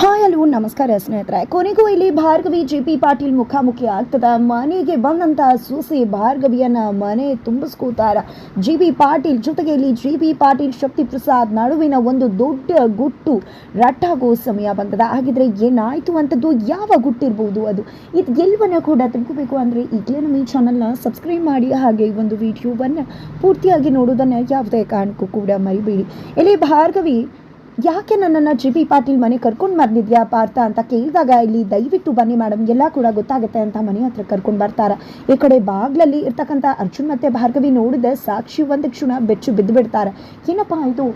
Hi hello ನಮಸ್ಕಾರ ಸ್ನೇಹಿತರೆ. ಕೊನೆಗೂ ಇಲ್ಲಿ ಭಾರ್ಗವಿ ಜೆ ಪಿ ಪಾಟೀಲ್ ಮುಖಾಮುಖಿ ಆಗ್ತದ. ಮನೆಗೆ ಬಂದಂತಹ ಸೂಸಿ ಭಾರ್ಗವಿಯನ್ನ ಮನೆ ತುಂಬಿಸ್ಕೋತಾರ ಜಿ ಬಿ ಪಾಟೀಲ್ ಜೊತೆಗೆ ಇಲ್ಲಿ ಜಿ ಬಿ ಪಾಟೀಲ್ ಶಕ್ತಿ ಪ್ರಸಾದ್ ನಡುವಿನ ಒಂದು ದೊಡ್ಡ ಗುಟ್ಟು ರಟ್ಟಾಗೋ ಸಮಯ ಬಂದದ. ಹಾಗಿದ್ರೆ ಏನಾಯ್ತು ಅಂತದ್ದು, ಯಾವ ಗುಟ್ಟಿರ್ಬೋದು ಅದು? ಇದು ಎಲ್ಲವನ್ನ ಕೂಡ ತಿಳ್ಕೋಬೇಕು ಅಂದ್ರೆ ಈಗಲೇ ನಮ್ಮ ಈ ಚಾನಲ್ನ ಸಬ್ಸ್ಕ್ರೈಬ್ ಮಾಡಿ, ಹಾಗೆ ಈ ಒಂದು ವಿಡಿಯೋವನ್ನು ಪೂರ್ತಿಯಾಗಿ ನೋಡೋದನ್ನ ಯಾವುದೇ ಕಾರಣಕ್ಕೂ ಕೂಡ ಮರಿಬೇಡಿ. ಇಲ್ಲಿ ಭಾರ್ಗವಿ ಯಾಕೆ ನನ್ನನ್ನು ಜಿ ಬಿ ಪಾಟೀಲ್ ಮನೆ ಕರ್ಕೊಂಡು ಬಂದಿದ್ಯಾ ಪಾರ್ಥ ಅಂತ ಕೇಳಿದಾಗ ಇಲ್ಲಿ ದಯವಿಟ್ಟು ಬನ್ನಿ ಮೇಡಮ್ ಎಲ್ಲ ಕೂಡ ಗೊತ್ತಾಗುತ್ತೆ ಅಂತ ಮನೆ ಹತ್ರ ಕರ್ಕೊಂಡು ಬರ್ತಾರೆ. ಈ ಕಡೆ ಬಾಗ್ಲಲ್ಲಿ ಇರ್ತಕ್ಕಂಥ ಅರ್ಜುನ್ ಮತ್ತೆ ಭಾರ್ಗವಿ ನೋಡಿದೆ ಸಾಕ್ಷಿ ಒಂದು ಕ್ಷಣ ಬೆಚ್ಚು ಬಿದ್ದು ಬಿಡ್ತಾರೆ ಏನಪ್ಪ ಇದು?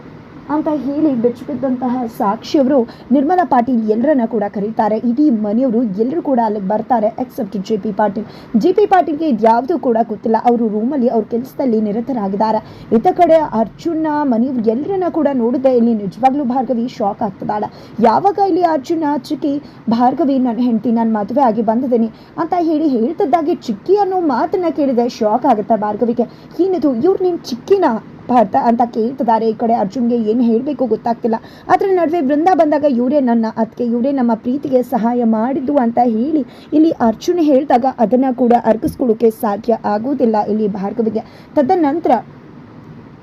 ಅಂತ ಹೇಳಿ ಬೆಚ್ಚಿಬಿದ್ದಂತಹ ಸಾಕ್ಷಿಯವರು ನಿರ್ಮಲಾ ಪಾಟೀಲ್ ಎಲ್ಲರನ್ನ ಕೂಡ ಕರೀತಾರೆ. ಇಡೀ ಮನೆಯವರು ಎಲ್ಲರೂ ಕೂಡ ಅಲ್ಲಿಗೆ ಬರ್ತಾರೆ except J P Patil. J P ಪಾಟೀಲ್ಗೆ ಇದ್ಯಾವುದೂ ಕೂಡ ಗೊತ್ತಿಲ್ಲ. ಅವರು ರೂಮಲ್ಲಿ ಅವ್ರ ಕೆಲಸದಲ್ಲಿ ನಿರತರಾಗಿದ್ದಾರೆ. ಇತ್ತ ಕಡೆ ಅರ್ಜುನ ಮನೆಯವ್ರು ಎಲ್ಲರನ್ನ ಕೂಡ ನೋಡಿದೆ ಇಲ್ಲಿ ನಿಜವಾಗ್ಲೂ ಭಾರ್ಗವಿ ಶಾಕ್ ಆಗ್ತದಾಳ. ಯಾವಾಗ ಇಲ್ಲಿ ಅರ್ಜುನ ಚಿಕ್ಕಿ, ಭಾರ್ಗವಿ ನನ್ನ ಹೆಂಡತಿ, ನಾನು ಮದುವೆ ಆಗಿ ಬಂದಿದ್ದೀನಿ ಅಂತ ಹೇಳಿ ಹೇಳ್ತಿದ್ದಾಗೆ ಚಿಕ್ಕಿ ಅನ್ನೋ ಮಾತನ್ನ ಕೇಳಿದೆ ಶಾಕ್ ಆಗುತ್ತೆ ಭಾರ್ಗವಿಗೆ. ಏನಿದು ಇವ್ರು ನಿನ್ನ ಚಿಕ್ಕಿನ? ಪಾರ್ಥ ಅಂತ ಕೇಳ್ತಿದ್ದಾರೆ. ಈ ಕಡೆ ಅರ್ಜುನ್ಗೆ ಏನು ಹೇಳಬೇಕು ಗೊತ್ತಾಗ್ತಿಲ್ಲ. ಅದರ ನಡುವೆ ಬೃಂದ ಬಂದಾಗ ಇವರೇ ನನ್ನ ಅದಕ್ಕೆ ಇವರೇ ನಮ್ಮ ಪ್ರೀತಿಗೆ ಸಹಾಯ ಮಾಡಿದ್ದು ಅಂತ ಹೇಳಿ ಇಲ್ಲಿ ಅರ್ಜುನ್ ಹೇಳಿದಾಗ ಅದನ್ನು ಕೂಡ ಅರ್ಗಿಸ್ಕೊಳ್ಳೋಕೆ ಸಾಧ್ಯ ಆಗೋದಿಲ್ಲ ಇಲ್ಲಿ ಭಾರ್ಗವಿಗೆ. ತದನಂತರ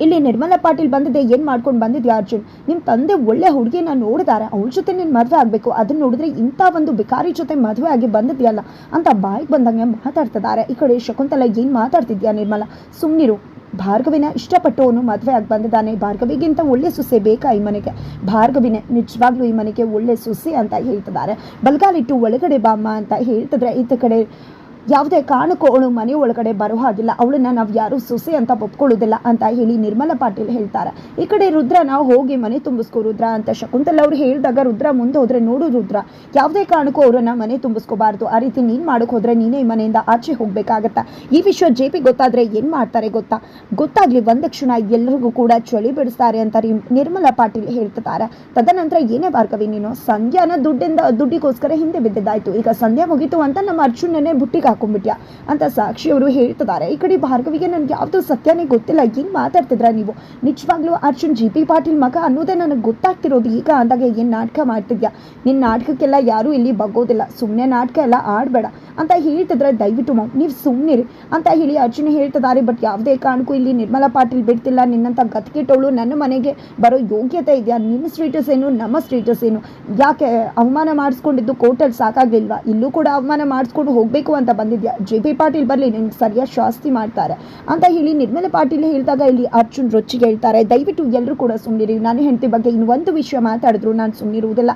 ಇಲ್ಲಿ ನಿರ್ಮಲಾ ಪಾಟೀಲ್ ಬಂದಿದೆ. ಏನು ಮಾಡ್ಕೊಂಡು ಬಂದಿದ್ಯಾ ಅರ್ಜುನ್? ನಿಮ್ಮ ತಂದೆ ಒಳ್ಳೆ ಹುಡುಗಿನ ನೋಡಿದಾರೆ. ಅವಳ ಜೊತೆ ನೀನು ಮದುವೆ ಆಗಬೇಕು. ಅದನ್ನ ನೋಡಿದ್ರೆ ಇಂಥ ಒಂದು ಬಿಕಾರಿ ಜೊತೆ ಮದುವೆ ಆಗಿ ಬಂದಿದ್ಯಲ್ಲ ಅಂತ ಬಾಯಿಗೆ ಬಂದಂಗೆ ಮಾತಾಡ್ತಿದ್ದಾರೆ. ಈ ಕಡೆ ಶಕುಂತಲ ಏನು ಮಾತಾಡ್ತಿದ್ಯಾ ನಿರ್ಮಲಾ? ಸುಮ್ಮನಿರು ಭಾರ್ಗವಿನ ಇಷ್ಟಪಟ್ಟು ಅವನು ಮದುವೆ ಆಗಿ ಬಂದಿದ್ದಾನೆ. ಭಾರ್ಗವಿಗಿಂತ ಒಳ್ಳೆ ಸೊಸೆ ಬೇಕಾ ಈ ಮನೆಗೆ? ಭಾರ್ಗವಿನೇ ನಿಜವಾಗ್ಲೂ ಈ ಮನೆಗೆ ಒಳ್ಳೆ ಸೊಸೆ ಅಂತ ಹೇಳ್ತಿದ್ದಾರೆ. ಬಲ್ಗಾಲಿಟ್ಟು ಒಳಗಡೆ ಬಾಮ್ಮ ಅಂತ ಹೇಳ್ತಿದ್ರೆ, ಈತ ಕಡೆ ಯಾವುದೇ ಕಾರಣಕ್ಕೂ ಅವಳು ಮನೆ ಒಳಗಡೆ ಬರೋ ಹಾಗಿಲ್ಲ. ಅವಳನ್ನ ನಾವು ಯಾರು ಸೊಸೆ ಅಂತ ಒಪ್ಕೊಳ್ಳೋದಿಲ್ಲ ಅಂತ ಹೇಳಿ ನಿರ್ಮಲಾ ಪಾಟೀಲ್ ಹೇಳ್ತಾರೆ. ಈ ಕಡೆ ರುದ್ರ ನಾವು ಹೋಗಿ ಮನೆ ತುಂಬಿಸ್ಕೋ ರುದ್ರ ಅಂತ ಶಕುಂತಲ ಅವ್ರು ಹೇಳಿದಾಗ ರುದ್ರ ಮುಂದೆ ಹೋದ್ರೆ ನೋಡು ರುದ್ರ, ಯಾವುದೇ ಕಾರಣಕ್ಕೂ ಅವರನ್ನ ಮನೆ ತುಂಬಿಸ್ಕೋಬಾರ್ದು. ಆ ರೀತಿ ನೀನು ಮಾಡಕ್ ಹೋದ್ರೆ ನೀನೇ ಮನೆಯಿಂದ ಆಚೆ ಹೋಗ್ಬೇಕಾಗತ್ತಾ? ಈ ವಿಷಯ ಜೆ ಪಿ ಗೊತ್ತಾದ್ರೆ ಏನು ಮಾಡ್ತಾರೆ ಗೊತ್ತಾ? ಗೊತ್ತಾಗ್ಲಿ ಬಂದ ಕ್ಷಣ ಎಲ್ಲರಿಗೂ ಕೂಡ ಚಳಿ ಬಿಡಿಸ್ತಾರೆ ಅಂತ ನಿರ್ಮಲ ನಿರ್ಮಲಾ ಪಾಟೀಲ್ ಹೇಳ್ತಿದ್ದಾರೆ ತದನಂತರ ಏನೇ ಭಾರ್ಗವಿ, ನೀನು ಸಂಧ್ಯಾನ ದುಡ್ಡಿಂದ, ದುಡ್ಡಿಗೋಸ್ಕರ ಹಿಂದೆ ಬಿದ್ದಿದ್ದಾಯ್ತು. ಈಗ ಸಂಧ್ಯಾ ಮುಗೀತು ಅಂತ ನಮ್ಮ ಅರ್ಜುನನೇ ಬುಟ್ಟಿಗೆ ಹಾಕೊಂಡ್ಬಿಟ್ಯಾ ಅಂತ ಸಾಕ್ಷಿಯವರು ಹೇಳ್ತಿದ್ದಾರೆ. ಈ ಕಡೆ ಭಾರ್ಗವಿಗೆ ನನ್ಗೆ ಯಾವ್ದು ಸತ್ಯನೇ ಗೊತ್ತಿಲ್ಲ. ಏನು ಮಾತಾಡ್ತಿದ್ರ ನೀವು? ನಿಜವಾಗ್ಲೂ ಅರ್ಜುನ್ ಜಿ ಪಿ ಪಾಟೀಲ್ ಮಗ ಅನ್ನೋದೇ ನನಗೆ ಗೊತ್ತಾಗ್ತಿರೋದು ಈಗ ಅಂದಾಗ ಏನು ನಾಟಕ ಮಾಡ್ತಿದ್ಯಾ? ನಿನ್ನ ನಾಟಕಕ್ಕೆಲ್ಲ ಯಾರೂ ಇಲ್ಲಿ ಬಗ್ಗೋದಿಲ್ಲ. ಸುಮ್ಮನೆ ನಾಟಕ ಎಲ್ಲ ಆಡಬೇಡ ಅಂತ ಹೇಳ್ತಿದ್ರೆ ದಯವಿಟ್ಟು ಮಾಮ್ ನೀವು ಸುಮ್ಮನಿರಿ ಅಂತ ಹೇಳಿ ಅರ್ಜುನ್ ಹೇಳ್ತಿದ್ದಾರೆ. ಬಟ್ ಯಾವುದೇ ಕಾರಣಕ್ಕೂ ಇಲ್ಲಿ ನಿರ್ಮಲಾ ಪಾಟೀಲ್ ಬಿಡ್ತಿಲ್ಲ. ನಿನ್ನಂಥ ಗತಿಗೆಟ್ಟವಳು ನನ್ನ ಮನೆಗೆ ಬರೋ ಯೋಗ್ಯತೆ ಇದೆಯಾ? ನಿನ್ನ ಸ್ಟೇಟಸ್ ಏನು? ನಮ್ಮ ಸ್ಟೇಟಸ್ ಏನು? ಯಾಕೆ ಅವಮಾನ ಮಾಡಿಸ್ಕೊಂಡಿದ್ದು ಕೋರ್ಟಲ್ಲಿ ಸಾಕಾಗಲಿಲ್ವಾ? ಇಲ್ಲೂ ಕೂಡ ಅವಮಾನ ಮಾಡಿಸ್ಕೊಂಡು ಹೋಗಬೇಕು ಅಂತ ಬಂದಿದ್ಯಾ? ಜೆ ಪಿ ಪಾಟೀಲ್ ಬರಲಿ ನಿನ್ಗೆ ಸರಿಯಾಗಿ ಶಾಸ್ತಿ ಮಾಡ್ತಾರೆ. ಅಂತ ಹೇಳಿ ನಿರ್ಮಲ ಪಾಟೀಲ್ ಹೇಳಿದಾಗ ಇಲ್ಲಿ ಅರ್ಜುನ್ ರೊಚ್ಚಿಗೆ ಹೇಳ್ತಾರೆ, ದಯವಿಟ್ಟು ಎಲ್ಲರೂ ಕೂಡ ಸುಮ್ಮನಿರಿ ನಾನು ಹೆಂಡತಿ ಬಗ್ಗೆ ಇನ್ನು ಒಂದು ವಿಷಯ ಮಾತಾಡಿದ್ರು ನಾನು ಸುಮ್ಮನಿರುವುದಿಲ್ಲ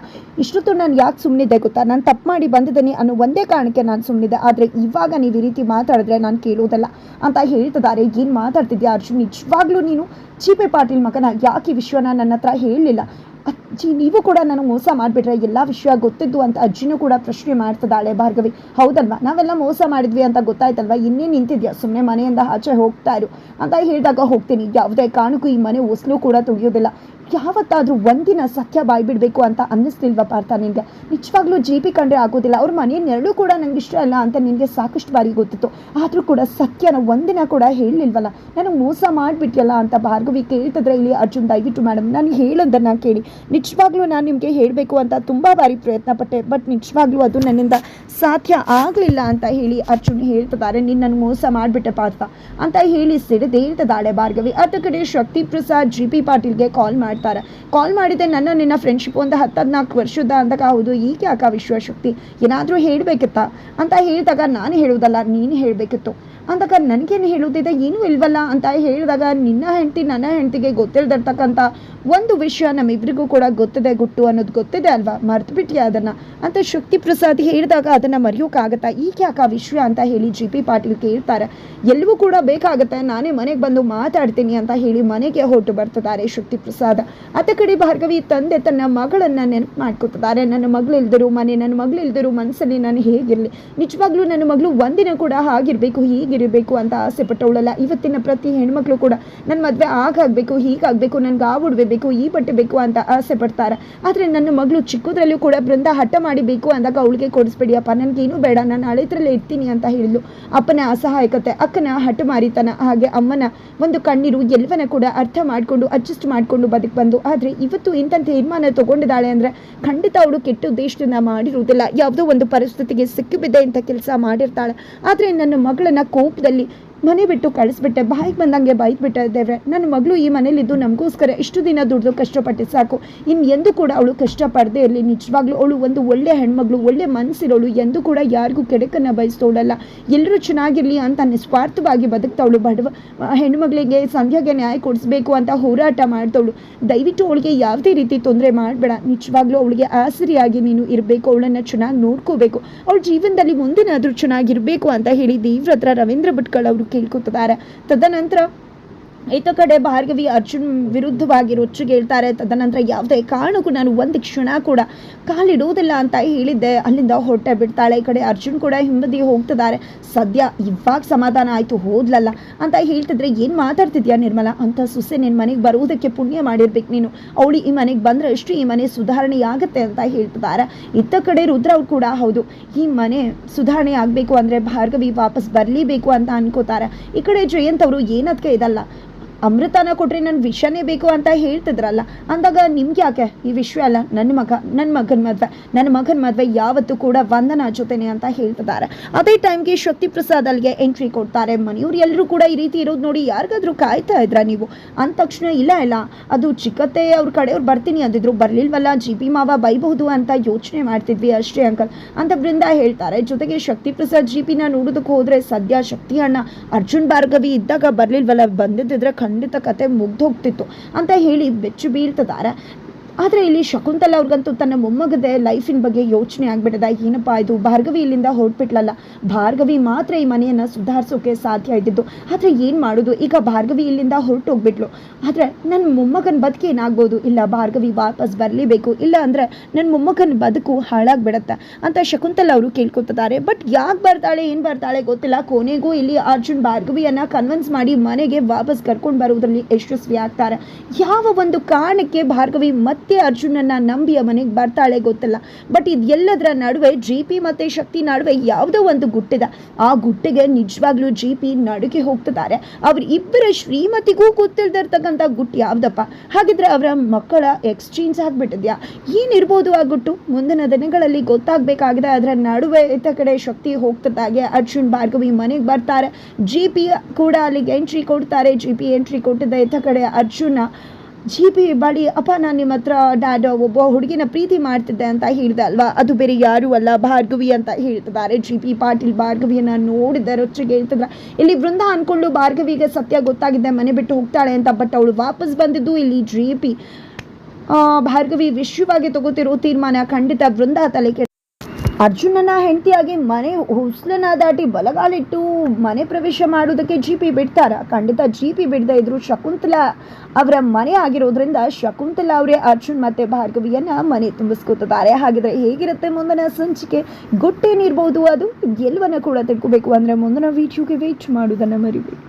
ಇಷ್ಟೊತ್ತು ನಾನು ಯಾಕೆ ಸುಮ್ಮನಿದ್ದೆ ಗೊತ್ತಾ? ನಾನು ತಪ್ಪು ಮಾಡಿ ಬಂದಿದ್ದೀನಿ ಅನ್ನೋ ಒಂದೇ ಕಾರಣಕ್ಕೆ ನಾನು ಸುಮ್ಮನಿದ್ದೆ ಆದರೆ ಇವಾಗ ನೀವು ಈ ರೀತಿ ಮಾತಾಡಿದ್ರೆ ನಾನು ಕೇಳೋದಲ್ಲ ಅಂತ ಹೇಳ್ತಿದ್ದಾರೆ. ಏನು ಮಾತಾಡ್ತಿದ್ಯಾ ಅರ್ಜುನ್? ನಿಜವಾಗ್ಲೂ ನೀನು ಜಿ ಪಿ ಪಾಟೀಲ್ ಮಗನ? ಯಾಕೆ ವಿಷಯನ ನನ್ನ ಹತ್ರ ಹೇಳಲಿಲ್ಲ? ಅಜ್ಜಿ, ನೀವು ಕೂಡ ನನಗೆ ಮೋಸ ಮಾಡಿಬಿಟ್ರೆ ಎಲ್ಲ ವಿಷಯ ಗೊತ್ತಿದ್ದು ಅಂತ ಅಜ್ಜಿನೂ ಕೂಡ ಪ್ರಶ್ನೆ ಮಾಡ್ತದಾಳೆ ಭಾರ್ಗವಿ. ಹೌದಲ್ವಾ? ನಾವೆಲ್ಲ ಮೋಸ ಮಾಡಿದ್ವಿ ಅಂತ ಗೊತ್ತಾಯ್ತಲ್ವಾ? ಇನ್ನೇ ನಿಂತಿದ್ಯಾ? ಸುಮ್ಮನೆ ಮನೆಯಿಂದ ಆಚೆ ಹೋಗ್ತಾ ಇರು. ಅಂತ ಹೇಳಿದಾಗ ಹೋಗ್ತೀನಿ. ಯಾವುದೇ ಕಾರಣಕ್ಕೂ ಈ ಮನೆ ಹೊಸ್ಲು ಕೂಡ ತುಳಿಯೋದಿಲ್ಲ. ಯಾವತ್ತಾದ್ರೂ ಒಂದಿನ ಸತ್ಯ ಬಾಯ್ಬಿಡಬೇಕು ಅಂತ ಅನ್ನಿಸ್ತಿಲ್ವ ಪಾರ್ಥ ನಿನಗೆ? ನಿಜವಾಗ್ಲೂ ಜಿ ಪಿ ಕಂಡ್ರೆ ಆಗೋದಿಲ್ಲ. ಅವ್ರ ಮನೆ ನೆರಳು ಕೂಡ ನಂಗೆ ಇಷ್ಟ ಇಲ್ಲ ಅಂತ ನಿನಗೆ ಸಾಕಷ್ಟು ಬಾರಿ ಗೊತ್ತಿತ್ತು. ಆದರೂ ಕೂಡ ಸತ್ಯನ ಒಂದಿನ ಕೂಡ ಹೇಳಲಿಲ್ವಲ್ಲ? ನನಗೆ ಮೋಸ ಮಾಡಿಬಿಟ್ಯಲ್ಲ ಅಂತ ಭಾರ್ಗವಿ ಕೇಳ್ತಿದ್ರೆ ಇಲ್ಲಿ ಅರ್ಜುನ್, ದಯವಿಟ್ಟು ಮೇಡಮ್ ನಾನು ಹೇಳೋದನ್ನು ಕೇಳಿ. ನಿಜವಾಗ್ಲೂ ನಾನು ನಿಮಗೆ ಹೇಳಬೇಕು ಅಂತ ತುಂಬ ಬಾರಿ ಪ್ರಯತ್ನ ಪಟ್ಟೆ ಬಟ್ ನಿಜವಾಗ್ಲೂ ಅದು ನನ್ನಿಂದ ಸಾಧ್ಯ ಆಗಲಿಲ್ಲ ಅಂತ ಹೇಳಿ ಅರ್ಜುನ್ ಹೇಳ್ತಿದ್ದಾರೆ. ನೀನು ನನಗೆ ಮೋಸ ಮಾಡಿಬಿಟ್ಟೆ ಪಾರ್ಥ ಅಂತ ಹೇಳಿ ಸಿಡಿದು ಹೇಳ್ತಿದ್ದಾಳೆ ಭಾರ್ಗವಿ. ಅದ ಕಡೆ ಶಕ್ತಿ ಪ್ರಸಾದ್ ಜಿ ಪಿ ಪಾಟೀಲ್ಗೆ ಕಾಲ್ ಮಾಡ್ತಾರೆ. ಕಾಲ್ ಮಾಡಿದೆ, ನನ್ನ, ನಿನ್ನ ಫ್ರೆಂಡ್ಶಿಪ್ ಒಂದು ಹತ್ತು ಹದಿನಾಲ್ಕು ವರ್ಷದ ಅಂದಾಗ ಹೌದು ಈಗ ಯಾಕೆ ವಿಶ್ವಶಕ್ತಿ. ಏನಾದರೂ ಹೇಳಬೇಕಿತ್ತ? ಅಂತ ಹೇಳಿದಾಗ ನಾನು ಹೇಳುವುದಲ್ಲ, ನೀನು ಹೇಳಬೇಕಿತ್ತು. ಅಂದಾಗ ನನಗೇನು ಹೇಳೋದಿದೆ, ಏನೂ ಇಲ್ವಲ್ಲ ಅಂತ ಹೇಳಿದಾಗ ನಿನ್ನ ಹೆಂಡತಿ ನನ್ನ ಹೆಂಡತಿಗೆ ಗೊತ್ತಿಲ್ದಿರ್ತಕ್ಕಂಥ ಒಂದು ವಿಷಯ ನಮ್ಮಿಬ್ಬರಿಗೂ ಕೂಡ ಗೊತ್ತಿದೆ, ಗುಟ್ಟು ಅನ್ನೋದು ಗೊತ್ತಿದೆ ಅಲ್ವಾ? ಮರ್ತು ಬಿಟ್ಟಿಯಾ ಅದನ್ನು. ಅಂತ ಶಕ್ತಿ ಪ್ರಸಾದ್ ಹೇಳಿದಾಗ ಅದನ್ನು ಮರೆಯೋಕ್ಕಾಗತ್ತಾ ಈಗ ಯಾಕೆ ಆ ವಿಷಯ ಅಂತ ಹೇಳಿ ಜಿ ಪಿ ಪಾಟೀಲ್ ಕೇಳ್ತಾರೆ. ಎಲ್ಲವೂ ಕೂಡ ಬೇಕಾಗುತ್ತೆ, ನಾನೇ ಮನೆಗೆ ಬಂದು ಮಾತಾಡ್ತೀನಿ ಅಂತ ಹೇಳಿ ಮನೆಗೆ ಹೊರಟು ಬರ್ತಿದ್ದಾರೆ ಶಕ್ತಿ ಪ್ರಸಾದ್ ಅತ್ತ ಕಡೆ ಭಾರ್ಗವಿ ತಂದೆ ತನ್ನ ಮಗಳನ್ನು ನೆನಪು ಮಾಡ್ಕೊತಿದ್ದಾರೆ. ನನ್ನ ಮಗಳು ಇಲ್ದರು ಮನೆ, ನನ್ನ ಮಗಳು ಇಲ್ದರು ಮನಸ್ಸಲ್ಲಿ ನಾನು ಹೇಗಿರಲಿ? ನಿಜವಾಗ್ಲೂ ನನ್ನ ಮಗಳು ಒಂದಿನ ಕೂಡ ಆಗಿರಬೇಕು ಹೀಗಿರ್ಬೇಕು ಚೆನ್ನಾಗಿರಬೇಕು ಅಂತ ಆಸೆ ಪಟ್ಟವಳಲ್ಲ. ಇವತ್ತಿನ ಪ್ರತಿ ಹೆಣ್ಮಕ್ಳು ಕೂಡ ನನ್ನ ಮದುವೆ ಆಗಾಗಬೇಕು, ಹೀಗಾಗಬೇಕು ನನಗೆ ಆ ಉಡುವೆ ಈ ಬಟ್ಟೆ ಬೇಕು ಅಂತ ಆಸೆ ಪಡ್ತಾರೆ. ಆದರೆ ನನ್ನ ಮಗಳು ಚಿಕ್ಕದ್ರಲ್ಲೂ ಕೂಡ ಬೃಂದ ಹಠ ಮಾಡಿಬೇಕು ಅಂದಾಗ ಅವಳಿಗೆ ಕೊಡಿಸ್ಬೇಡಿ ಅಪ್ಪ ನನಗೇನು ಬೇಡ, ನಾನು ಹಳೆದ್ರಲ್ಲೇ ಇರ್ತೀನಿ ಅಂತ ಹೇಳಿದ್ಲು. ಅಪ್ಪನ ಅಸಹಾಯಕತೆ, ಅಕ್ಕನ ಹಠ ಮಾರಿತನ, ಹಾಗೆ ಅಮ್ಮನ ಒಂದು ಕಣ್ಣೀರು ಎಲ್ಲವನ್ನ ಕೂಡ ಅರ್ಥ ಮಾಡಿಕೊಂಡು ಅಡ್ಜಸ್ಟ್ ಮಾಡಿಕೊಂಡು ಬದುಕು ಬಂದು. ಆದರೆ ಇವತ್ತು ಇಂಥ ತೀರ್ಮಾನ ತಗೊಂಡಿದ್ದಾಳೆ ಅಂದರೆ ಖಂಡಿತ ಅವಳು ಕೆಟ್ಟ ಉದ್ದೇಶದಿಂದ ಮಾಡಿರುವುದಿಲ್ಲ. ಯಾವುದೋ ಒಂದು ಪರಿಸ್ಥಿತಿಗೆ ಸಿಕ್ಕಿಬಿದ್ದೆ ಇಂಥ ಕೆಲಸ ಮಾಡಿರ್ತಾಳೆ. ಆದರೆ ನನ್ನ ಮಗಳನ್ನ ಕೋಪದಲ್ಲಿ ಮನೆ ಬಿಟ್ಟು ಕಳಿಸ್ಬಿಟ್ಟೆ, ಬಾಯಿಗೆ ಬಂದಂಗೆ ಬೈದ್ಬಿಟ್ಟೆ ದೇವ್ರೆ. ನನ್ನ ಮಗಳು ಈ ಮನೇಲಿದ್ದು ನಮಗೋಸ್ಕರ ಇಷ್ಟು ದಿನ ದುಡ್ದು ಕಷ್ಟಪಟ್ಟೆ ಸಾಕು. ಇನ್ನು ಎಂದು ಕೂಡ ಅವಳು ಕಷ್ಟಪಡದೆ ಇರಲಿ. ನಿಜವಾಗ್ಲೂ ಅವಳು ಒಂದು ಒಳ್ಳೆ ಹೆಣ್ಮಗಳು, ಒಳ್ಳೆ ಮನಸ್ಸಿರೋಳು ಎಂದು ಕೂಡ ಯಾರಿಗೂ ಕೆಡಕನ್ನು ಬಯಸ್ತೋಳಲ್ಲ ಎಲ್ಲರೂ ಚೆನ್ನಾಗಿರಲಿ ಅಂತ ನಿಸ್ವಾರ್ಥವಾಗಿ ಬದುಕ್ತವಳು ಬಡವ. ಹೆಣ್ಮಗಳಿಗೆ ಸಂಧ್ಯಾಗೆ ನ್ಯಾಯ ಕೊಡಿಸ್ಬೇಕು ಅಂತ ಹೋರಾಟ ಮಾಡ್ತವಳು ದಯವಿಟ್ಟು ಅವಳಿಗೆ ಯಾವುದೇ ರೀತಿ ತೊಂದರೆ ಮಾಡಬೇಡ. ನಿಜವಾಗ್ಲೂ ಅವಳಿಗೆ ಆಸರಿಯಾಗಿ ನೀನು ಇರಬೇಕು. ಅವಳನ್ನು ಚೆನ್ನಾಗಿ ನೋಡ್ಕೋಬೇಕು. ಅವಳ ಜೀವನದಲ್ಲಿ ಮುಂದಿನಾದರೂ ಚೆನ್ನಾಗಿರಬೇಕು ಅಂತ ಹೇಳಿ ದೇವ್ರ ರವೀಂದ್ರ ಭಟ್ಕಳ್ ಅವರು ಕೇಳ್ಕೊತಿದ್ದಾರೆ ತದನಂತರ ಈತ ಕಡೆ ಭಾರ್ಗವಿ ಅರ್ಜುನ್ ವಿರುದ್ಧವಾಗಿ ರೊಚ್ಚಿಗೇಳ್ತಾರೆ ತದನಂತರ ಯಾವುದೇ ಕಾರಣಕ್ಕೂ ನಾನು ಒಂದು ಕ್ಷಣ ಕೂಡ ಕಾಲಿಡುವುದಿಲ್ಲ ಅಂತ ಹೇಳಿದ್ದೆ. ಅಲ್ಲಿಂದ ಹೊಟ್ಟೆ ಬಿಡ್ತಾಳೆ. ಈ ಕಡೆ ಅರ್ಜುನ್ ಕೂಡ ಹಿಂಬದಿ ಹೋಗ್ತಿದ್ದಾರೆ. ಸದ್ಯ ಇವಾಗ ಸಮಾಧಾನ ಆಯಿತು, ಹೋದ್ಲಲ್ಲ ಅಂತ ಹೇಳ್ತಿದ್ರೆ ಏನು ಮಾತಾಡ್ತಿದ್ಯಾ ನಿರ್ಮಲ? ಅಂತ ಸುಸೆ ನಿನ್ನ ಮನೆಗೆ ಬರುವುದಕ್ಕೆ ಪುಣ್ಯ ಮಾಡಿರ್ಬೇಕು ನೀನು. ಅವಳು ಈ ಮನೆಗೆ ಬಂದರೆ ಅಷ್ಟು ಈ ಮನೆ ಸುಧಾರಣೆ ಆಗುತ್ತೆ ಅಂತ ಹೇಳ್ತಿದ್ದಾರೆ. ಇತ್ತ ಕಡೆ ರುದ್ರ ಅವ್ರು ಕೂಡ ಹೌದು. ಈ ಮನೆ ಸುಧಾರಣೆ ಆಗಬೇಕು ಅಂದರೆ ಭಾರ್ಗವಿ ವಾಪಸ್ ಬರಲೇಬೇಕು ಅಂತ ಅನ್ಕೋತಾರೆ. ಈ ಕಡೆ ಜಯಂತ್ ಅವರು ಏನದಕ್ಕೆ ಇದಲ್ಲ? ಅಮೃತನ ಕೊಟ್ರೆ ನನ್ನ ವಿಷನೇ ಬೇಕು ಅಂತ ಹೇಳ್ತಿದ್ರಲ್ಲ, ಅಂದಾಗ ನಿಮ್ಗೆ ಯಾಕೆ ಈ ವಿಶ್ವ ಅಲ್ಲ? ನನ್ನ ಮಗ ನನ್ನ ಮಗನ ಮದುವೆ, ನನ್ನ ಮಗನ ಮದುವೆ ಯಾವತ್ತೂ ಕೂಡ ವಂದನ ಜೊತೆನೆ ಅಂತ ಹೇಳ್ತಿದ್ದಾರೆ. ಅದೇ ಟೈಮ್ಗೆ ಶಕ್ತಿ ಪ್ರಸಾದ್ ಅಲ್ಲಿಗೆ ಎಂಟ್ರಿ ಕೊಡ್ತಾರೆ. ಮನೆಯವ್ರು ಎಲ್ಲರೂ ಕೂಡ ಈ ರೀತಿ ಇರೋದು ನೋಡಿ ಯಾರಿಗಾದ್ರೂ ಕಾಯ್ತಾ ಇದ್ರ ನೀವು? ಅಂದ ತಕ್ಷಣ ಇಲ್ಲ ಇಲ್ಲ. ಅದು ಚಿಕ್ಕತ್ತೆ ಅವ್ರ ಕಡೆಯವ್ರು ಬರ್ತೀನಿ ಅಂದಿದ್ರು. ಬರ್ಲಿಲ್ವಲ್ಲ, ಜಿ ಪಿ ಮಾವ ಬೈಬಹುದು ಅಂತ ಯೋಚನೆ ಮಾಡ್ತಿದ್ವಿ ಅಷ್ಟೇ ಅಂಕಲ್ ಅಂತ ಬೃಂದ ಹೇಳ್ತಾರೆ. ಜೊತೆಗೆ ಶಕ್ತಿ ಪ್ರಸಾದ್ ಜಿ ಪಿನ ನೋಡೋದಕ್ಕೆ ಹೋದ್ರೆ ಸದ್ಯ ಶಕ್ತಿ ಅಣ್ಣ ಅರ್ಜುನ್ ಭಾರ್ಗವಿ ಇದ್ದಾಗ ಬರ್ಲಿಲ್ವಲ್ಲ, ಬಂದಿದ್ದಿದ್ರೆ ಖಂಡಿತ ಕತೆ ಮುಗ್ದೋಗ್ತಿತ್ತು ಅಂತ ಹೇಳಿ ಬೆಚ್ಚು ಬೀಳ್ತಿದ್ದಾರೆ. ಆದರೆ ಇಲ್ಲಿ ಶಕುಂತಲ ಅವ್ರಿಗಂತೂ ತನ್ನ ಮೊಮ್ಮಗದೆ ಲೈಫಿನ ಬಗ್ಗೆ ಯೋಚನೆ ಆಗ್ಬಿಟ್ಟದ. ಏನಪ್ಪ ಇದು? ಭಾರ್ಗವಿ ಇಲ್ಲಿಂದ ಹೊರಟ್ಬಿಟ್ಲಲ್ಲ. ಭಾರ್ಗವಿ ಮಾತ್ರ ಈ ಮನೆಯನ್ನು ಸುಧಾರಿಸೋಕೆ ಸಾಧ್ಯ ಇದ್ದಿದ್ದು. ಆದರೆ ಏನು ಮಾಡೋದು? ಈಗ ಭಾರ್ಗವಿ ಇಲ್ಲಿಂದ ಹೊರಟೋಗ್ಬಿಟ್ಲು. ಆದರೆ ನನ್ನ ಮೊಮ್ಮಗನ ಬದುಕು ಏನಾಗ್ಬೋದು? ಇಲ್ಲ ಭಾರ್ಗವಿ ವಾಪಸ್ ಬರಲೇಬೇಕು. ಇಲ್ಲ ಅಂದರೆ ನನ್ನ ಮೊಮ್ಮಗನ ಬದುಕು ಹಾಳಾಗ್ಬಿಡತ್ತೆ ಅಂತ ಶಕುಂತಲ ಅವರು ಕೇಳ್ಕೊತಿದ್ದಾರೆ. ಬಟ್ ಯಾಕೆ ಬರ್ತಾಳೆ, ಏನು ಬರ್ತಾಳೆ ಗೊತ್ತಿಲ್ಲ. ಕೊನೆಗೂ ಇಲ್ಲಿ ಅರ್ಜುನ್ ಭಾರ್ಗವಿಯನ್ನು ಕನ್ವಿನ್ಸ್ ಮಾಡಿ ಮನೆಗೆ ವಾಪಸ್ ಕರ್ಕೊಂಡು ಬರುವುದರಲ್ಲಿ ಯಶಸ್ವಿ ಆಗ್ತಾರೆ ಯಾವ ಒಂದು ಕಾರಣಕ್ಕೆ ಭಾರ್ಗವಿ ಮತ್ತೆ ಅರ್ಜುನನ್ನ ನಂಬಿ ಮನೆಗೆ ಬರ್ತಾಳೆ ಗೊತ್ತಲ್ಲ. ಬಟ್ ಇದೆಲ್ಲದರ ನಡುವೆ ಜಿ ಪಿ ಮತ್ತೆ ಶಕ್ತಿ ನಡುವೆ ಯಾವುದೋ ಒಂದು ಗುಟ್ಟಿದೆ. ಆ ಗುಟ್ಟಿಗೆ ನಿಜವಾಗ್ಲೂ ಜಿ ಪಿ ನಡುಗೆ ಹೋಗ್ತಿದ್ದಾರೆ. ಅವ್ರ ಇಬ್ಬರ ಶ್ರೀಮತಿಗೂ ಗೊತ್ತಿಲ್ದಿರ್ತಕ್ಕಂಥ ಗುಟ್ಟು ಯಾವುದಪ್ಪ? ಹಾಗಿದ್ರೆ ಅವರ ಮಕ್ಕಳ ಎಕ್ಸ್ಚೇಂಜ್ ಆಗ್ಬಿಟ್ಟಿದ್ಯಾ? ಏನಿರ್ಬೋದು ಆ ಗುಟ್ಟು? ಮುಂದಿನ ದಿನಗಳಲ್ಲಿ ಗೊತ್ತಾಗಬೇಕಾಗಿದೆ. ಅದರ ನಡುವೆ ಇತ್ತ ಕಡೆ ಶಕ್ತಿ ಹೋಗ್ತದಾಗೆ ಅರ್ಜುನ್ ಭಾರ್ಗವಿ ಮನೆಗೆ ಬರ್ತಾರೆ. ಜಿ ಪಿ ಕೂಡ ಅಲ್ಲಿಗೆ ಎಂಟ್ರಿ ಕೊಡ್ತಾರೆ. ಜಿ ಪಿ ಎಂಟ್ರಿ ಕೊಟ್ಟಿದ್ದ ಇತ್ತ ಕಡೆ ಅರ್ಜುನ ಜಿ ಪಿ ಬಳಿ ಅಪ್ಪ ನಾನು ನಿಮ್ಮ ಹತ್ರ ಡ್ಯಾಡ್ ಒಬ್ಬ ಹುಡುಗಿನ ಪ್ರೀತಿ ಮಾಡ್ತಿದ್ದೆ ಅಂತ ಹೇಳಿದೆ ಅಲ್ವಾ? ಅದು ಬೇರೆ ಯಾರು ಅಲ್ಲ, ಭಾರ್ಗವಿ ಅಂತ ಹೇಳ್ತಿದ್ದಾರೆ. ಜಿ ಪಿ ಪಾಟೀಲ್ ಭಾರ್ಗವಿಯನ್ನ ನೋಡಿದ್ದೆ ರೊಚ್ಚಿಗೆ ಹೇಳ್ತಿದ್ರ, ಇಲ್ಲಿ ವೃಂದ ಅನ್ಕೊಂಡು ಭಾರ್ಗವಿಗೆ ಸತ್ಯ ಗೊತ್ತಾಗಿದೆ, ಮನೆ ಬಿಟ್ಟು ಹೋಗ್ತಾಳೆ ಅಂತ ಬಟ್ ಅವಳು ವಾಪಸ್ ಬಂದಿದ್ದು ಇಲ್ಲಿ ಜಿ ಪಿ ಭಾರ್ಗವಿ ವಿಶ್ವವಾಗಿ ತಗೋತಿರೋ ತೀರ್ಮಾನ ಖಂಡಿತ ವೃಂದ ತಲೆ ಅರ್ಜುನನ ಹೆಂಡತಿಯಾಗಿ ಮನೆ ಹೊಸ್ಲನ್ನ ದಾಟಿ ಬಲಗಾಲಿಟ್ಟು ಮನೆ ಪ್ರವೇಶ ಮಾಡೋದಕ್ಕೆ ಜಿ ಪಿ ಬಿಡ್ತಾರ? ಖಂಡಿತ ಜಿ ಪಿ ಬಿಡದೇ ಇದ್ರು ಶಕುಂತಲಾ ಅವರ ಮನೆ ಆಗಿರೋದ್ರಿಂದ ಶಕುಂತಲಾ ಅವರೇ ಅರ್ಜುನ್ ಮತ್ತೆ ಭಾರ್ಗವಿಯನ್ನ ಮನೆ ತುಂಬಿಸ್ಕೊತಿದ್ದಾರೆ. ಹಾಗಿದ್ರೆ ಹೇಗಿರುತ್ತೆ ಮುಂದಿನ ಸಂಚಿಕೆ? ಗುಟ್ಟೇನಿರ್ಬೋದು ಅದು ಎಲ್ಲವನ್ನ ಕೂಡ ತಿಳ್ಕೋಬೇಕು. ಅಂದ್ರೆ ಮುಂದಿನ ವಿಡಿಯೋಗೆ ವೇಟ್ ಮಾಡೋದನ್ನ ಮರಿಬೇಕು